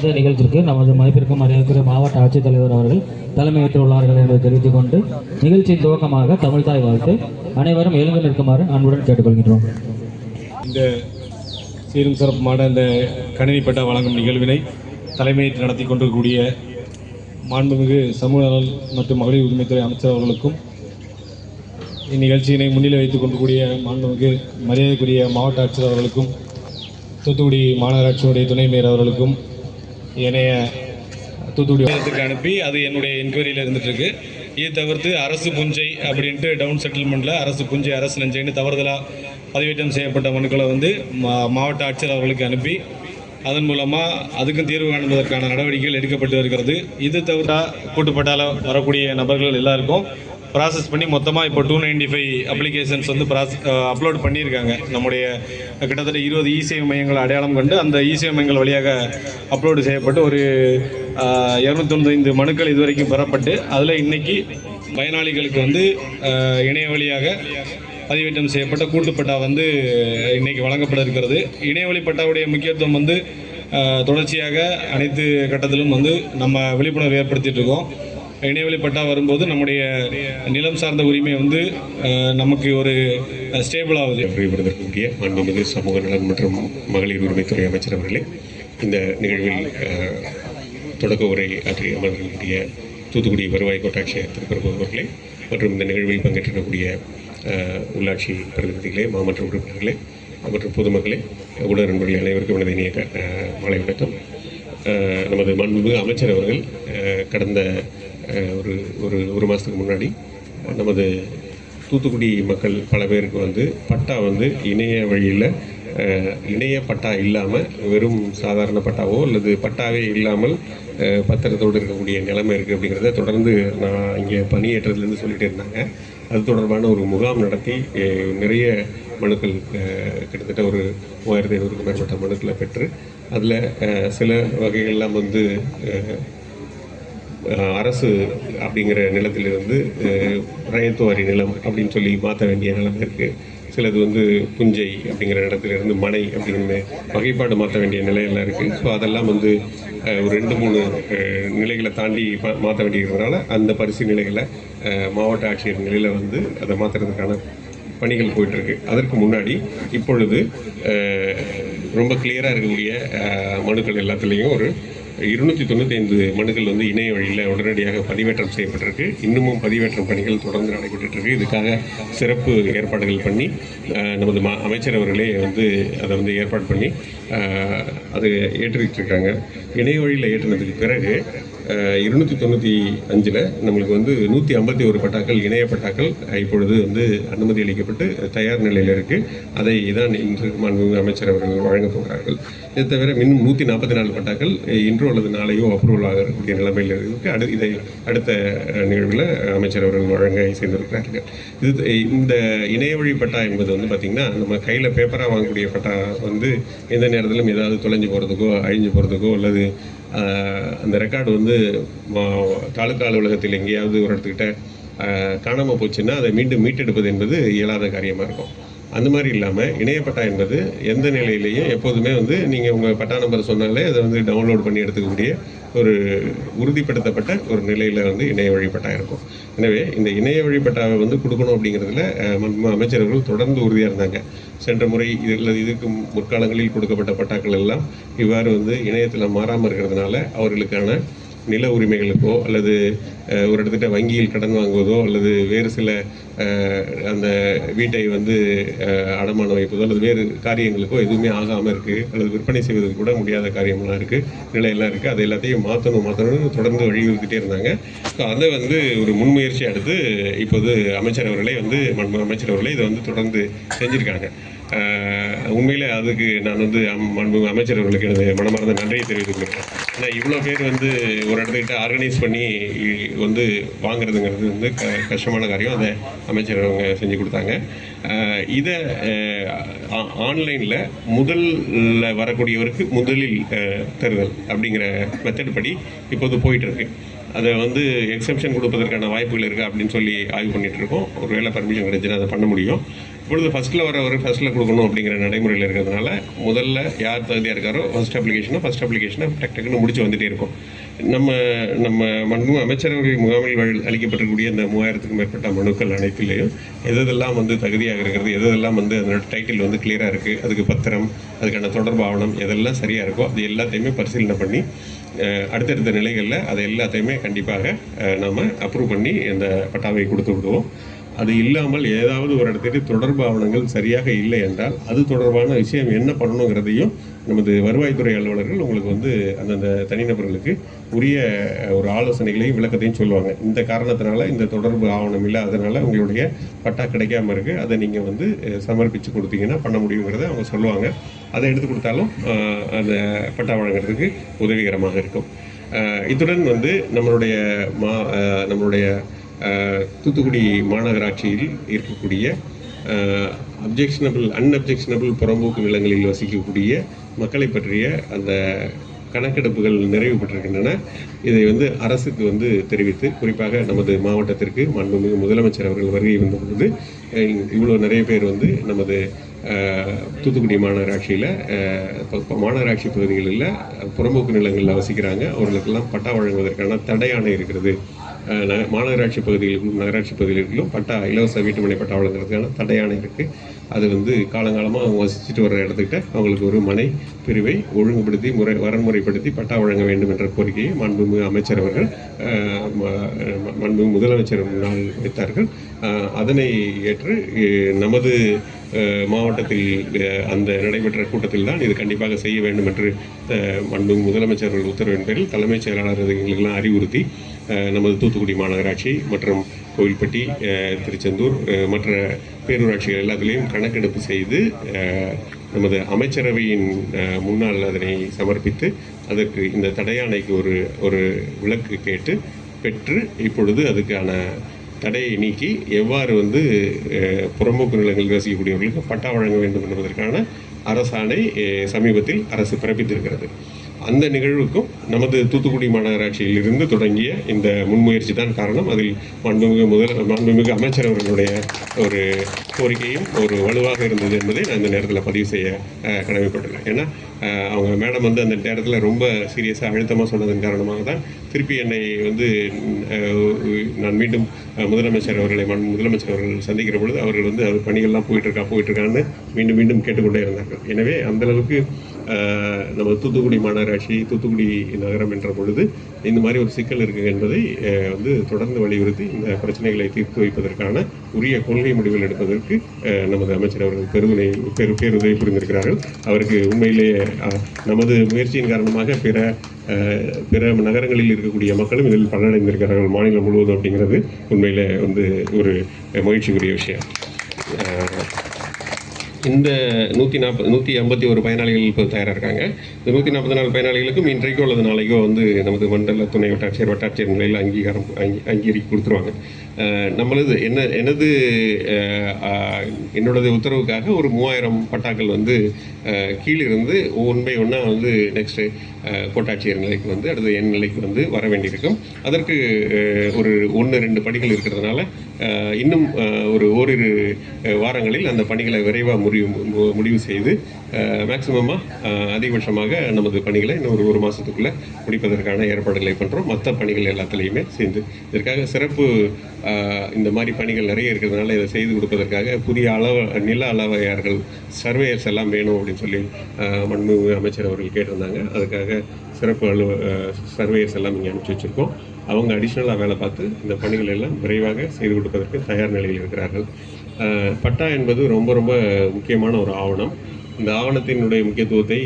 இந்த நிகழ்ச்சிக்கு நமது மதிப்பிற்கும் மரியாதைக்குரிய மாவட்ட ஆட்சித்தலைவர் அவர்கள் தலைமையேற்றுள்ளார்கள் என்பதை தெரிவித்துக் கொண்டு நிகழ்ச்சியின் துவக்கமாக தமிழ்தாய் வாழ்த்து அனைவரும் எழுந்து நிற்குமாறு அன்புடன் கேட்டுக்கொள்கின்றோம். இந்த சீரும் சிறப்புமான இந்த கணினி பட்டா வழங்கும் நிகழ்வினை தலைமையேற்று நடத்தி கொண்டிருக்கக்கூடிய மாண்புமிகு சமூக நலன் மற்றும் மகளிர் உரிமைத்துறை அமைச்சர் அவர்களுக்கும் இந்நிகழ்ச்சியினை முன்னிலை வைத்துக் கொண்டிருக்கூடிய மாண்புமிகு மரியாதைக்குரிய மாவட்ட ஆட்சியர் அவர்களுக்கும் தூத்துக்குடி மாநகராட்சியினுடைய துணை மேயர் அவர்களுக்கும் ஏனைய தூத்துக்குடி மாவட்டத்துக்கு அனுப்பி அது என்னுடைய என்கொயரியில் இருந்துட்டு இருக்கு இது தவிர்த்து அரசு புஞ்சை அப்படின்ட்டு டவுன் செட்டில்மெண்ட்டில் அரசு புஞ்சை அரசு நஞ்சைன்னு தவறுதலாக பதிவேற்றம் செய்யப்பட்ட மனுக்களை வந்து மா- மாவட்ட ஆட்சியர் அவர்களுக்கு அனுப்பி அதன் மூலமாக அதுக்கும் தீர்வு காண்பதற்கான நடவடிக்கைகள் எடுக்கப்பட்டு வருகிறது. இது தவிர கூட்டுப்பட்டால வரக்கூடிய நபர்கள் எல்லாருக்கும் ப்ராசஸ் பண்ணி மொத்தமாக இப்போ டூ நைன்டி ஃபைவ் அப்ளிகேஷன்ஸ் வந்து ப்ராஸ் அப்லோட் பண்ணியிருக்காங்க. நம்முடைய கிட்டத்தட்ட இருபது இசேவை மையங்களை அடையாளம் கண்டு அந்த இசேவை மையங்கள் வழியாக அப்லோடு செய்யப்பட்டு ஒரு இரநூத்தொன்பது மனுக்கள் இதுவரைக்கும் பெறப்பட்டு அதில் இன்றைக்கி பயனாளிகளுக்கு வந்து இணைய வழியாக பதிவேற்றம் செய்யப்பட்ட கூட்டுப்பட்டா வந்து இன்றைக்கி வழங்கப்பட இருக்கிறது. இணையவழி பட்டாவுடைய முக்கியத்துவம் வந்து தொடர்ச்சியாக அனைத்து கட்டத்திலும் வந்து நம்ம விழிப்புணர்வு ஏற்படுத்திகிட்டு இருக்கோம். இணையவழி பட்டா வரும்போது நம்முடைய நிலம் சார்ந்த உரிமை வந்து நமக்கு ஒரு ஸ்டேபிள் ஆகுது. விருதுக்குரிய மாண்புமிகு சமூக நலன் மற்றும் மகளிர் உரிமைத்துறை அமைச்சர் அவர்களே இந்த நிகழ்வில் தொடக்க உரை ஆற்றிய அமர்வர்களுடைய தூத்துக்குடி வருவாய் கோட்டாட்சியர் திருப்பரப்பு அவர்களே மற்றும் இந்த நிகழ்வில் பங்கேற்றிருக்கக்கூடிய உள்ளாட்சி பிரதிநிதிகளே மாமன்ற உறுப்பினர்களே மற்றும் பொதுமக்களே ஊடக நண்பர்களே அனைவருக்கும் எனது இனிய மாலை வணக்கம். நமது மாண்புமிகு அமைச்சர் அவர்கள் கடந்த ஒரு ஒரு ஒரு மாதத்துக்கு முன்னாடி நமது தூத்துக்குடி மக்கள் பல பேருக்கு வந்து பட்டா வந்து இணைய வழியில் இணைய பட்டா இல்லாமல் வெறும் சாதாரண பட்டாவோ அல்லது பட்டாவே இல்லாமல் பத்திரத்தோடு இருக்கக்கூடிய நிலைமை இருக்குது அப்படிங்கிறத தொடர்ந்து நான் இங்கே பணியேற்றதுலேருந்து சொல்லிகிட்டு இருந்தாங்க. அது தொடர்பான ஒரு முகாம் நடத்தி நிறைய மனுக்கள் கிட்டத்தட்ட ஒரு மூவாயிரத்தி ஐநூறுக்கு மேற்பட்ட மனுக்களை பெற்று அதில் சில வகைகள்லாம் வந்து அரசு அப்படிங்கிற நிலத்திலிருந்து அஹ், ரயத்துவாரி நிலம் அப்படின்னு சொல்லி மாற்ற வேண்டிய நிலைமை இருக்குது சிலது வந்து புஞ்சை அப்படிங்கிற இடத்திலிருந்து மனை அப்படின்னு வகைப்பாடு மாற்ற வேண்டிய நிலையெல்லாம் இருக்குது ஸோ அதெல்லாம் வந்து ஒரு ரெண்டு மூணு நிலைகளை தாண்டி மாற்ற வேண்டியிருக்கிறதுனால அந்த பரிசு நிலைகளை மாவட்ட ஆட்சியர் நிலையில் வந்து அதை மாற்றுறதுக்கான பணிகள் போயிட்டுருக்கு. அதற்கு முன்னாடி இப்பொழுது ரொம்ப கிளியராக இருக்கக்கூடிய மனுக்கள் எல்லாத்துலேயும் ஒரு இருநூற்றி தொண்ணூற்றி ஐந்து மனுக்கள் வந்து இணைய வழியில் உடனடியாக பதிவேற்றம் செய்யப்பட்டிருக்கு. இன்னமும் பதிவேற்றம் பணிகள் தொடர்ந்து நடைபெற்றுட்டு இருக்கு. இதுக்காக சிறப்பு ஏற்பாடுகள் பண்ணி நமது மா அமைச்சர் அவர்களே வந்து அதை வந்து ஏற்பாடு பண்ணி அது ஏற்றிட்டு இருக்காங்க இணைய வழியில் ஏற்றினதுக்கு பிறகு இருநூற்றி தொண்ணூற்றி அஞ்சில் நம்மளுக்கு வந்து நூற்றி ஐம்பத்தி ஒரு பட்டாக்கள் இணைய பட்டாக்கள் இப்பொழுது வந்து அனுமதி அளிக்கப்பட்டு தயார் நிலையில் இருக்குது அதை தான் இன்று மாண்புமிகு அமைச்சர் அவர்கள் வழங்கப் போகிறார்கள். இது தவிர இன்னும் நூற்றி நாற்பத்தி நாலு பட்டாக்கள் இன்றோ அல்லது நாளையோ அப்ரூவல் ஆகக்கூடிய நிலைமையில் இருக்கு. அடு இதை அடுத்த நிகழ்வில் அமைச்சர் அவர்கள் வழங்க செய்திருக்கிறார்கள் இது இந்த இணைய வழி பட்டா என்பது வந்து பார்த்திங்கன்னா நம்ம கையில் பேப்பராக வாங்கக்கூடிய பட்டா வந்து எந்த நேரத்திலும் ஏதாவது தொலைஞ்சு போகிறதுக்கோ அழிஞ்சு போகிறதுக்கோ அல்லது அந்த ரெக்கார்டு வந்து மா- தாலுகா அலுவலகத்தில் எங்கேயாவது ஒரு இடத்துக்கிட்ட காணாமல் போச்சுன்னா அதை மீண்டும் மீட்டெடுப்பது என்பது இயலாத காரியமாக இருக்கும். அந்த மாதிரி இல்லாமல் இணையப்பட்டா என்பது எந்த நிலையிலையும் எப்போதுமே வந்து நீங்கள் உங்கள் பட்டா நம்பர் சொன்னாலே அதை வந்து டவுன்லோட் பண்ணி எடுத்துக்கக்கூடிய ஒரு உறுதிப்படுத்தப்பட்ட ஒரு நிலையில் வந்து இணைய வழிபட்டா இருக்கும். எனவே இந்த இணைய வழிபட்டாவை வந்து கொடுக்கணும் அப்படிங்கிறதுல அமைச்சர்கள் தொடர்ந்து உறுதியாக இருந்தாங்க. சென்ற முறை இதில் இதுக்கு முற்காலங்களில் கொடுக்கப்பட்ட பட்டாக்கள் எல்லாம் இவ்வாறு வந்து இணையத்தில் மாறாமல் இருக்கிறதுனால அவர்களுக்கான நில உரிமைகளுக்கோ அல்லது ஒரு இடத்துக்கிட்ட வங்கியில் கடன் வாங்குவதோ அல்லது வேறு சில அந்த வீட்டை வந்து அடமானம் வைப்பதோ அல்லது வேறு காரியங்களுக்கோ எதுவுமே ஆகாமல் இருக்குது அல்லது விற்பனை செய்வதற்கு கூட முடியாத காரியமெலாம் இருக்குது நிலையெல்லாம் இருக்குது அதை எல்லாத்தையும் மாற்றணும் மாற்றணும்னு தொடர்ந்து வலியுறுத்திட்டே இருந்தாங்க. ஸோ அதை வந்து ஒரு முன்முயற்சி எடுத்து இப்போது அமைச்சர் அவர்களே வந்து அமைச்சர் அவர்களே இதை வந்து தொடர்ந்து செஞ்சுருக்காங்க. உண்மையில் அதுக்கு நான் வந்து அம்- அமைச்சர் அவர்களுக்கு எனது மனமார்ந்த நன்றியை தெரிவித்துக் கொள்கிறேன். ஏன்னா இவ்வளோ பேர் வந்து ஒரு இடத்துக்கிட்ட ஆர்கனைஸ் பண்ணி மக்களுக்கு வந்து வாங்குறதுங்கிறது வந்து க கஷ்டமான காரியம். அதை அமைச்சர் அவங்க செஞ்சு கொடுத்தாங்க. இதை ஆன்லைனில் முதல்ல வரக்கூடியவருக்கு முதலில் தருதல் அப்படிங்கிற மெத்தட் படி இப்போது போயிட்டுருக்கு. அதை வந்து எக்ஸெப்ஷன் கொடுப்பதற்கான வாய்ப்புகள் இருக்குது அப்படின்னு சொல்லி ஆய்வு பண்ணிகிட்ருக்கோம் இருக்கோம் ஒருவேளை பர்மிஷன் கிடைச்சுன்னா அதை பண்ண முடியும். இப்பொழுது ஃபஸ்ட்டில் வரவர் ஃபஸ்ட்டில் கொடுக்கணும் அப்படிங்கிற நடைமுறையில் இருக்கிறதுனால முதல்ல யார் தகுதியாக இருக்காரோ ஃபர்ஸ்ட் அப்ளிகேஷனோ ஃபஸ்ட் அப்ளிகேஷனை டக் டக்குன்னு முடிச்சு வந்துட்டே இருக்கும். நம்ம நம்ம மனு அமைச்சரவை முகாமில் அளிக்கப்பட்டிருக்கக்கூடிய இந்த மூவாயிரத்துக்கும் மேற்பட்ட மனுக்கள் அனைத்திலையும் எதெல்லாம் வந்து தகுதியாக இருக்கிறது எதெல்லாம் வந்து அதனோட டைட்டில் வந்து கிளியராக இருக்குது அதுக்கு பத்திரம் அதுக்கான தொடர்பு ஆவணம் எதெல்லாம் சரியாக இருக்கோ அது எல்லாத்தையுமே பரிசீலனை பண்ணி அடுத்தடுத்த நிலைகளில் அதை எல்லாத்தையுமே கண்டிப்பாக நாம் அப்ரூவ் பண்ணி அந்த பட்டாவை கொடுத்து விடுவோம். அது இல்லாமல் ஏதாவது ஒரு இடத்துக்கு தொடர்பு ஆவணங்கள் சரியாக இல்லை என்றால் அது தொடர்பான விஷயம் என்ன பண்ணணுங்கிறதையும் நமது வருவாய்த்துறை அலுவலர்கள் உங்களுக்கு வந்து அந்தந்த தனிநபர்களுக்கு உரிய ஒரு ஆலோசனைகளையும் விளக்கத்தையும் சொல்லுவாங்க. இந்த காரணத்தினால இந்த தொடர்பு ஆவணம் இல்லை அதனால் உங்களுடைய பட்டா கிடைக்காம இருக்கு. அதை நீங்கள் வந்து சமர்ப்பித்து கொடுத்தீங்கன்னா பண்ண முடியுங்கிறத அவங்க சொல்லுவாங்க. அதை எடுத்து கொடுத்தாலும் அந்த பட்டா வழங்குறதுக்கு உதவிகரமாக இருக்கும். இத்துடன் வந்து நம்மளுடைய மா நம்மளுடைய தூத்துக்குடி மாநகராட்சியில் இருக்கக்கூடிய அப்ஜெக்ஷனபிள் அன்அப்ஜெக்ஷனபிள் புறம்போக்கு நிலங்களில் வசிக்கக்கூடிய மக்களை பற்றிய அந்த கணக்கெடுப்புகள் நிறைவு பெற்றிருக்கின்றன. இதை வந்து அரசுக்கு வந்து தெரிவித்து குறிப்பாக நமது மாவட்டத்திற்கு மாண்புமிகு முதலமைச்சர் அவர்கள் வருகை வந்தபொழுது இவ்வளோ நிறைய பேர் வந்து நமது தூத்துக்குடி மாநகராட்சியில் மாநகராட்சி பகுதிகளில் புறம்போக்கு நிலங்களில் வசிக்கிறாங்க. அவர்களுக்கெல்லாம் பட்டா வழங்குவதற்கான தடையாணை இருக்கிறது. மாநகராட்சி பகுதிகளிலும் நகராட்சி பகுதிகளிலும் பட்டா இலவச வீட்டுமனை பட்டா வழங்குறதுக்கான தடையாணை இருக்குது அது வந்து காலங்காலமாக அவங்க வசிச்சுட்டு வர்ற இடத்துக்கிட்ட அவங்களுக்கு ஒரு மனை பிரிவை ஒழுங்குபடுத்தி முறை வரன்முறைப்படுத்தி பட்டா வழங்க வேண்டும் என்ற கோரிக்கையை மாண்புமிகு அமைச்சர் அவர்கள் மாண்புமிகு முதலமைச்சர் முன்னால் வைத்தார்கள். அதனை ஏற்று நமது மாவட்டத்தில் அந்த நடைபெற்ற கூட்டத்தில் தான் இது கண்டிப்பாக செய்ய வேண்டும் என்று அஹ், மாண்புமிகு முதலமைச்சர் உத்தரவின் பேரில் தலைமைச் செயலாளர் எங்களுக்கெல்லாம் அறிவுறுத்தி நமது தூத்துக்குடி மாநகராட்சி மற்றும் கோவில்பட்டி திருச்செந்தூர் மற்ற பேரூராட்சிகள் எல்லாத்திலையும் கணக்கெடுப்பு செய்து நமது அமைச்சரவையின் முன்னால் அதனை சமர்ப்பித்து அதற்கு இந்த தடையாணைக்கு ஒரு ஒரு விளக்கு கேட்டு பெற்று இப்பொழுது அதுக்கான தடையை நீக்கி எவ்வாறு வந்து புறம்போக்கு நிலங்களில் வசிக்கக்கூடியவர்களுக்கு பட்டா வழங்க வேண்டும் என்பதற்கான அரசாணை சமீபத்தில் அரசு பிறப்பித்திருக்கிறது. அந்த நிகழ்வுக்கும் நமது தூத்துக்குடி மாநகராட்சியில் இருந்து தொடங்கிய இந்த முன்முயற்சி தான் காரணம். அதில் மாண்புமிகு முதல் மாண்புமிகு அமைச்சர் அவர்களுடைய ஒரு கோரிக்கையும் ஒரு வலுவாக இருந்தது என்பதை நான் இந்த நேரத்தில் பதிவு செய்ய கடமைப்பட்டுள்ளேன். ஏன்னா அவங்க மேடம் வந்து அந்த நேரத்தில் ரொம்ப சீரியஸாக அழுத்தமாக சொன்னதன் காரணமாக தான் திருப்பி என்னை வந்து நான் மீண்டும் முதலமைச்சர் அவர்களை மண் முதலமைச்சர் அவர்கள் சந்திக்கிற பொழுது அவர்கள் வந்து அது பணிகள்லாம் போயிட்டுருக்கா போயிட்டுருக்கான்னு மீண்டும் மீண்டும் கேட்டுக்கொண்டே இருந்தார்கள். எனவே அந்தளவுக்கு நம்ம தூத்துக்குடி மாநகராட்சி தூத்துக்குடி நகரம் என்ற பொழுது இந்த மாதிரி ஒரு சிக்கல் இருக்குது என்பதை வந்து தொடர்ந்து வலியுறுத்தி இந்த பிரச்சனைகளை தீர்த்து வைப்பதற்கான உரிய கொள்கை முடிவுகள் எடுப்பதற்கு நமது அமைச்சர் அவர்கள் பெருதுணை பெரு பேருதவி புரிந்திருக்கிறார்கள். அவருக்கு உண்மையிலேயே நமது முயற்சியின் காரணமாக பிற பிற நகரங்களில் இருக்கக்கூடிய மக்களும் இதில் பலனடைந்திருக்கிறார்கள் மாநிலம் முழுவதும் அப்படிங்கிறது உண்மையில் வந்து ஒரு மகிழ்ச்சிக்குரிய விஷயம். இந்த நூற்றி நாற்பது நூற்றி ஐம்பத்தி ஒரு பயனாளிகள் இப்போ தயாராக இருக்காங்க இந்த நூற்றி நாற்பத்தி நாலு பயனாளிகளுக்கும் இன்றைக்கோ அல்லது நாளைக்கோ வந்து நமது மண்டல துணை வட்டாட்சியர் வட்டாட்சியர் நிலையில் அங்கீகாரம் அங்கீ அங்கீகரித்து கொடுத்துருவாங்க. நம்மளது என்ன எனது என்னோடது உத்தரவுக்காக ஒரு மூவாயிரம் பட்டாக்கள் வந்து கீழிருந்து ஒன் ஒன்றா வந்து நெக்ஸ்ட்டு கோட்டாட்சியர் நிலைக்கு வந்து அடுத்து என் நிலைக்கு வந்து வர வேண்டியிருக்கும். அதற்கு ஒரு ஒன்று ரெண்டு பணிகள் இருக்கிறதுனால இன்னும் ஒரு ஓரிரு வாரங்களில் அந்த பணிகளை விரைவாக முடிவு முடிவு செய்து மேக்சிமமாக அதிகபட்சமாக நமது பணிகளை இன்னும் ஒரு ஒரு மாதத்துக்குள்ளே முடிப்பதற்கான ஏற்பாடுகளை பண்ணுறோம் மற்ற பணிகள் எல்லாத்துலேயுமே சேர்ந்து இதற்காக சிறப்பு இந்த மாதிரி பணிகள் நிறைய இருக்கிறதுனால இதை செய்து கொடுப்பதற்காக புதிய அளவு நில அளவையார்கள் சர்வேயர்ஸ் எல்லாம் வேணும் அப்படின்னு சொல்லி மண்புமி அமைச்சர் அவர்கள் கேட்டிருந்தாங்க. அதுக்காக சிறப்பு அலுவ சர்வேயர்ஸ் எல்லாம் இங்கே அனுப்பிச்சி வச்சுருக்கோம். அவங்க அடிஷ்னலாக வேலை பார்த்து இந்த பணிகள் எல்லாம் விரைவாக செய்து கொடுப்பதற்கு தயார் நிலையில் இருக்கிறார்கள். பட்டா என்பது ரொம்ப ரொம்ப முக்கியமான ஒரு ஆவணம். இந்த ஆவணத்தினுடைய முக்கியத்துவத்தை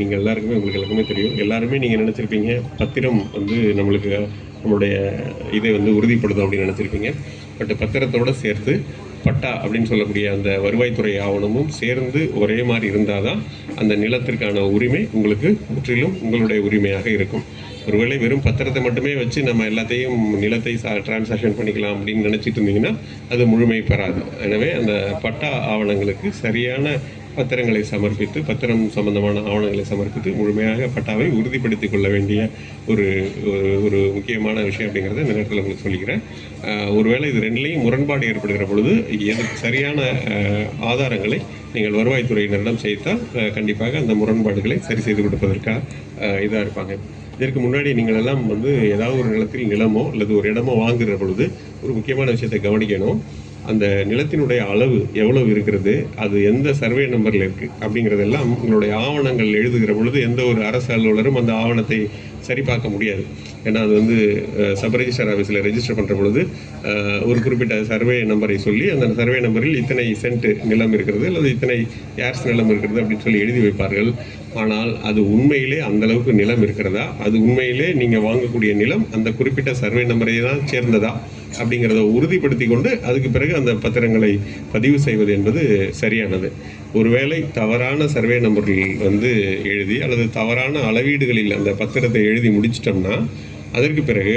நீங்கள் எல்லாருக்குமே உங்களுக்கு எல்லாருக்குமே தெரியும். எல்லாருமே நீங்கள் நினச்சிருப்பீங்க பத்திரம் வந்து நம்மளுக்கு நம்மளுடைய இதை வந்து உறுதிப்படுத்தும் அப்படின்னு நினச்சிருப்பீங்க. பட் பத்திரத்தோடு சேர்த்து பட்டா அப்படின்னு சொல்லக்கூடிய அந்த வருவாய்த்துறை ஆவணமும் சேர்ந்து ஒரே மாதிரி இருந்தால் தான் அந்த நிலத்திற்கான உரிமை உங்களுக்கு முற்றிலும் உங்களுடைய உரிமையாக இருக்கும். ஒருவேளை வெறும் பத்திரத்தை மட்டுமே வச்சு நம்ம எல்லாத்தையும் நிலத்தை சா டிரான்சாக்ஷன் பண்ணிக்கலாம் அப்படின்னு நினச்சிட்டு இருந்தீங்கன்னா அது முழுமை பெறாது. எனவே அந்த பட்டா ஆவணங்களுக்கு சரியான பத்திரங்களை சமர்ப்பித்து பத்திரம் சம்பந்தமான ஆவணங்களை சமர்ப்பித்து முழுமையாக பட்டாவை உறுதிப்படுத்திக் கொள்ள வேண்டிய ஒரு ஒரு ஒரு முக்கியமான விஷயம் அப்படிங்கிறத இந்த நேரத்தில் உங்களுக்கு சொல்லிக்கிறேன். ஒருவேளை இது ரெண்டுலேயும் முரண்பாடு ஏற்படுகிற பொழுது எது சரியான ஆதாரங்களை நீங்கள் வருவாய்த்துறையினரிடம் செய்தால் கண்டிப்பாக அந்த முரண்பாடுகளை சரி செய்து கொடுப்பதற்காக இதாக இருப்பாங்க. இதற்கு முன்னாடி நீங்கள் எல்லாம் வந்து ஏதாவது ஒரு நிலத்தில் நிலமோ அல்லது ஒரு இடமோ வாங்குகிற பொழுது ஒரு முக்கியமான விஷயத்தை கவனிக்கணும். அந்த நிலத்தினுடைய அளவு எவ்வளவு இருக்கிறது அது எந்த சர்வே நம்பரில் இருக்குது அப்படிங்கிறதெல்லாம் உங்களுடைய ஆவணங்கள் எழுதுகிற பொழுது எந்த ஒரு அரசு அலுவலரும் அந்த ஆவணத்தை சரிபார்க்க முடியாது. ஏன்னா அது வந்து சப் ரெஜிஸ்டர் ஆஃபீஸில் ரெஜிஸ்டர் பண்ணுற பொழுது ஒரு குறிப்பிட்ட சர்வே நம்பரை சொல்லி அந்த சர்வே நம்பரில் இத்தனை சென்ட் நிலம் இருக்கிறது அல்லது இத்தனை ஏர்ஸ் நிலம் இருக்கிறது அப்படின்னு சொல்லி எழுதி வைப்பார்கள். ஆனால் அது உண்மையிலே அந்த அளவுக்கு நிலம் இருக்கிறதா? அது உண்மையிலே நீங்கள் வாங்கக்கூடிய நிலம் அந்த குறிப்பிட்ட சர்வே நம்பரை தான் சேர்ந்ததா? அப்படிங்கிறத உறுதிப்படுத்தி கொண்டு அதுக்கு பிறகு அந்த பத்திரங்களை பதிவு செய்வது என்பது சரியானது. ஒருவேளை தவறான சர்வே நம்பரில் வந்து எழுதி அல்லது தவறான அளவீடுகளில் அந்த பத்திரத்தை எழுதி முடிச்சிட்டோம்னா அதற்கு பிறகு